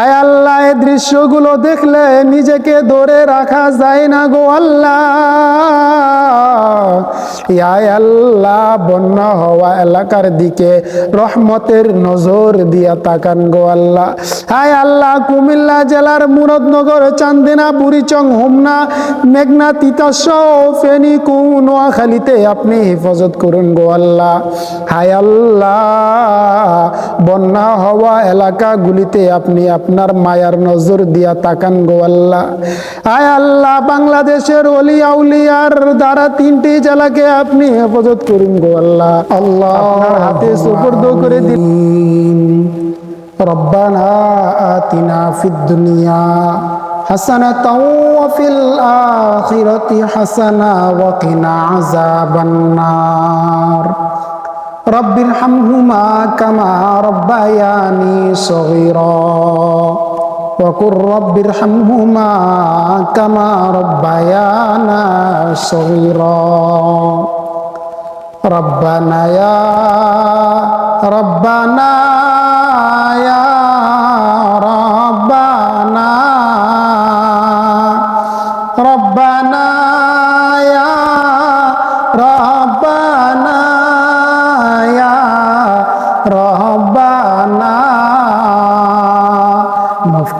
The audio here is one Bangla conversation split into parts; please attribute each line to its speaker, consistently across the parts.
Speaker 1: আয় আল্লাহ, এই দৃশ্যগুলো দেখলে নিজেকে ধরে রাখা যায় না গো আল্লাহ। আল্লাহ, বন্যা হওয়া এলাকার দিকে রহমতের নজর দিয়া তাকান গো আল্লাহ। আয় আল্লাহ, কুমিল্লা জেলার মুরদনগর, চান্দিনা, বুড়িচং, হোমনা, মেঘনা, তিতাস ফেনী কু নোয়াখালীতে আপনি হেফাজত করুন গো আল্লাহ। হায় আল্লাহ বন্যা হওয়া এলাকাগুলিতে আপনি আপনার মায়ার নজর দিয়া তাকান গো আল্লাহ আয় আল্লাহ বাংলাদেশের অলি আউলিয়ার দ্বারা তিনটি জেলাকে আপনি হেফাজত করুন গো আল্লাহ আল্লাহ আপনার হাতে সুপর্দ করে দিন ربنا آتنا في الدنيا حسنة وفي الآخرة حسنة وقنا عذاب النار رب ارحمهما كما ربياني صغيرا وقل رب ارحمهما كما ربيانا صغيرا ربنا يا ربنا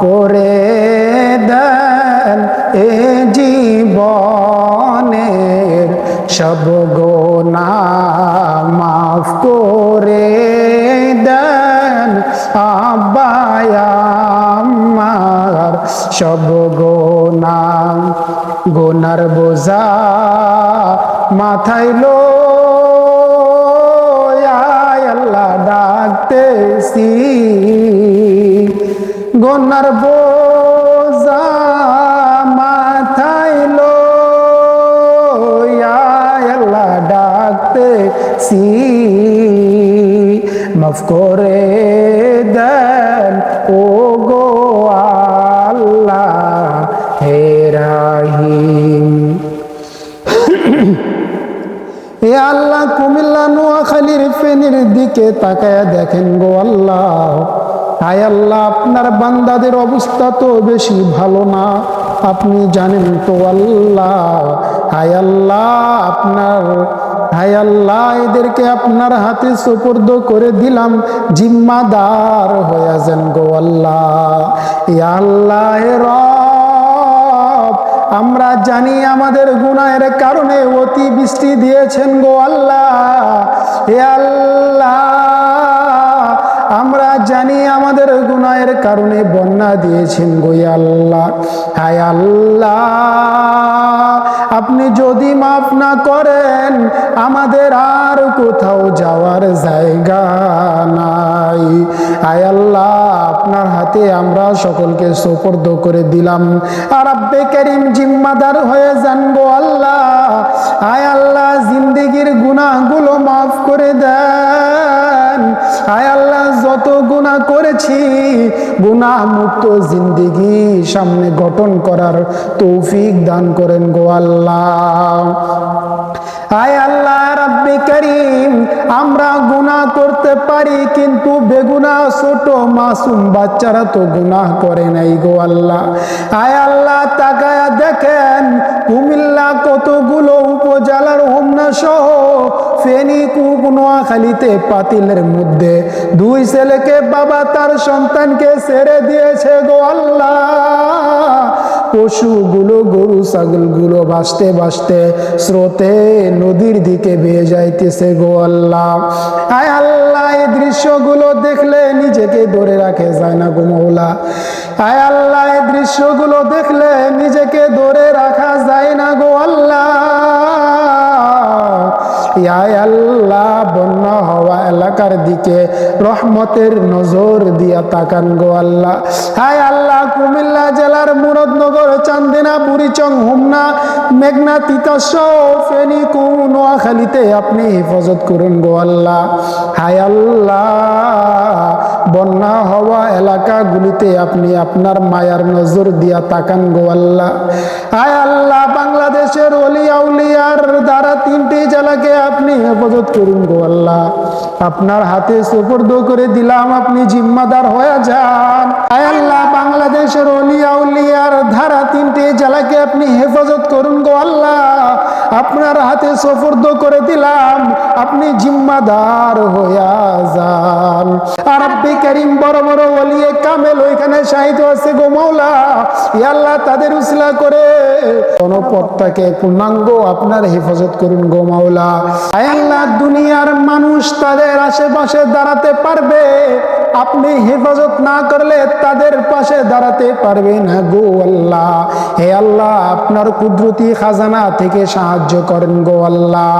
Speaker 1: করে দেন এ জীবনের সব গোনা মাফ করে দেন আব্বায়ামার সব গোনা। গোনার বোঝা মাথায় লো আল্লাহ ডাকতেছি। গোনার বোঝা মাথায় আল্লাহ ডাকতেছি। মাফ করে দেন ও গো আল্লাহ হে এ আল্লাহ কুমিল্লা, নোয়াখালীর ফেনীর দিকে তাকায় দেখেন গো আল্লাহ। হায় আল্লাহ, আপনার বান্দাদের অবস্থা তো বেশি ভালো না। আপনি জানেন তো আল্লাহ, হায় আল্লাহ, আপনার, হায় আল্লাহ, এদেরকে আপনার হাতে সুপর্দ করে দিলাম, জিম্মাদার হয়ে যান গো জানি আমাদের গুনাহের কারণে বন্যা দিয়েছেন গো হে আল্লাহ। হায় আল্লাহ, আপনি যদি মাফ না করেন, আমাদের আর কোথাও যাওয়ার জায়গা নাই। আয় আল্লাহ, আপনার হাতে আমরা সকলকে সোপর্দ করে দিলাম। আর আব্বে করিম জিম্মাদার হয়ে জানব আল্লাহ। আয় আল্লাহ, জিন্দিগির গুনাহগুলো মাফ করে দেন। আয় গুনাহ করেছি। গুনাহ মুক্ত জিন্দিগি সামনে গঠন করার তৌফিক দান করেন গো আল্লাহ। আয় আল্লাহ রাব্বি করিম, আমরা গুনাহ করতে পারি কিন্তু বেগুনা, ছোট, মাসুম বাচ্চারা তো গুনাহ করে নাই গো আল্লাহ। আয় আল্লাহ তাকায়া দেখেন, কুমিল্লা কতগুলো উপজেলার হোমনা সহ ফেনী কুনোয়াখালীতে পাতিলের মধ্যে দুই ছেলেকে বাবা তার সন্তানকে ছেড়ে দিয়েছে গো আল্লাহ। পশুগুলো, গরু, ছাগলগুলো বাঁচতে বাঁচতে স্রোতে নদীর দিকে বেয়ে যাইতেছে গো আল্লাহ। আয় আল্লাহ, এই দৃশ্যগুলো দেখলে নিজেকে ধরে রাখে যায় না গো মৌলা। আয় আল্লাহ, এই দৃশ্যগুলো দেখলে নিজেকে ধরে রাখা যায় না গো আল্লাহ। আয় আল্লাহ, বন্যা হওয়া এলাকার দিকে রহমতের নজর দিয়া তাকান গো আল্লাহ। হায় আল্লাহ, কুমিল্লা জেলার মুরদনগর, চান্দিনা, বুড়িচং, হোমনা, মেঘনা, তিতাস ফেনী নোয়াখালীতে আপনি হেফাজত করুন গো আল্লাহ। হায় আল্লাহ বন্যা হওয়া এলাকাগুলিতে আপনি আপনার মায়ার নজর দিয়া তাকান গো আল্লাহ। আয় আল্লাহ, বাংলাদেশের অলি আউলিয়ার দ্বারা তিনটি জেলাকে আপনি হেফাজত করুন গো আল্লাহ। আপনার হাতে সুপর্দ করে দিলাম, আপনি জিম্মাদার হয়ে যান। আয় আল্লাহ, বাংলাদেশের অলি আউলিয়ার ধারা তিনটি জেলাকে আপনি হেফাজত করুন গো আল্লাহ। সফর্দ করে দিলাম, আপনি জিম্মাদার হইয়া যান। আর আপনি করিম বড় বড় ওলিয়ে কামেল ওইখানে সাহিত্য আছে গো মৌলা ইয়া আল্লাহ তাদের উসলা করে। পূর্ণাঙ্গ আপনার হেফাজত করুন গো মাওলা। দুনিয়ার মানুষ তাদের আশেপাশে দাঁড়াতে পারবে। আপনি হেফাজত না করলে তাদের পাশে দাঁড়াতে পারবে না গো আল্লাহ। হে আল্লাহ, আপনার কুদরতি খাজানা থেকে সাহায্য করেন গো আল্লাহ।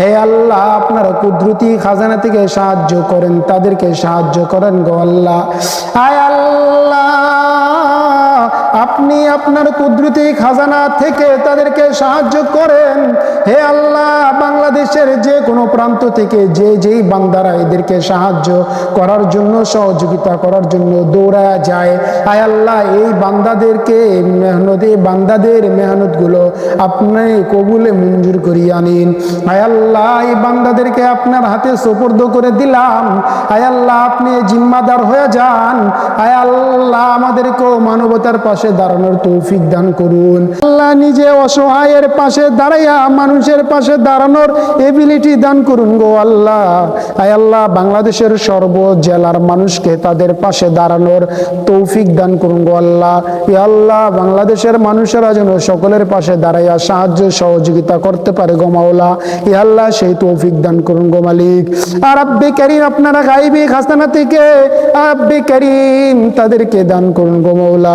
Speaker 1: হে আল্লাহ, আপনার কুদরতি খাজানা থেকে সাহায্য করেন, তাদেরকে সাহায্য করেন গো আল্লাহ। আয় আল্লাহ আপনি আপনার কুদরতি খাজানা থেকে তাদেরকে সাহায্য করেন। হে আল্লাহ, বাংলাদেশের যে কোনো প্রান্ত থেকে যে যেই বান্দারা এদেরকে সাহায্য করার জন্য, সহযোগিতা করার জন্য দৌড়া যায়, আয় আল্লাহ, এই বান্দাদেরকে মেহনত, এই বান্দাদের মেহনতগুলো আপনি কবুলে মঞ্জুর করিয়া নিন। আয় আল্লাহ, এই বান্দাদেরকে আপনার হাতে সোপর্দ করে দিলাম। আয় আল্লাহ, আপনি জিম্মাদার হয়ে যান। আয় আল্লাহ, আমাদেরকেও মানবতার পাশে দাঁড়ানোর তৌফিক দান করুন। আল্লাহ নিজে অসহায়ের পাশে দাঁড়াইয়া মানুষের পাশে দাঁড়ানোর এবিলিটি দান করুন গো আল্লাহ। আয় আল্লাহ, বাংলাদেশের সর্ব জেলার মানুষকে তাদের পাশে দাঁড়ানোর তৌফিক দান করুন গো আল্লাহ। এ আল্লাহ, বাংলাদেশের মানুষেরা যেন সকলের পাশে দাঁড়াইয়া সাহায্য সহযোগিতা করতে পারে গো মাওলা। এ আল্লাহ, সেই তৌফিক দান করুন গো মালিক। আর আব্বে করিম, আপনারা গাইবি খাস্তানা থেকে। আব্বে করিম, তাদেরকে দান করুন গো মাওলা।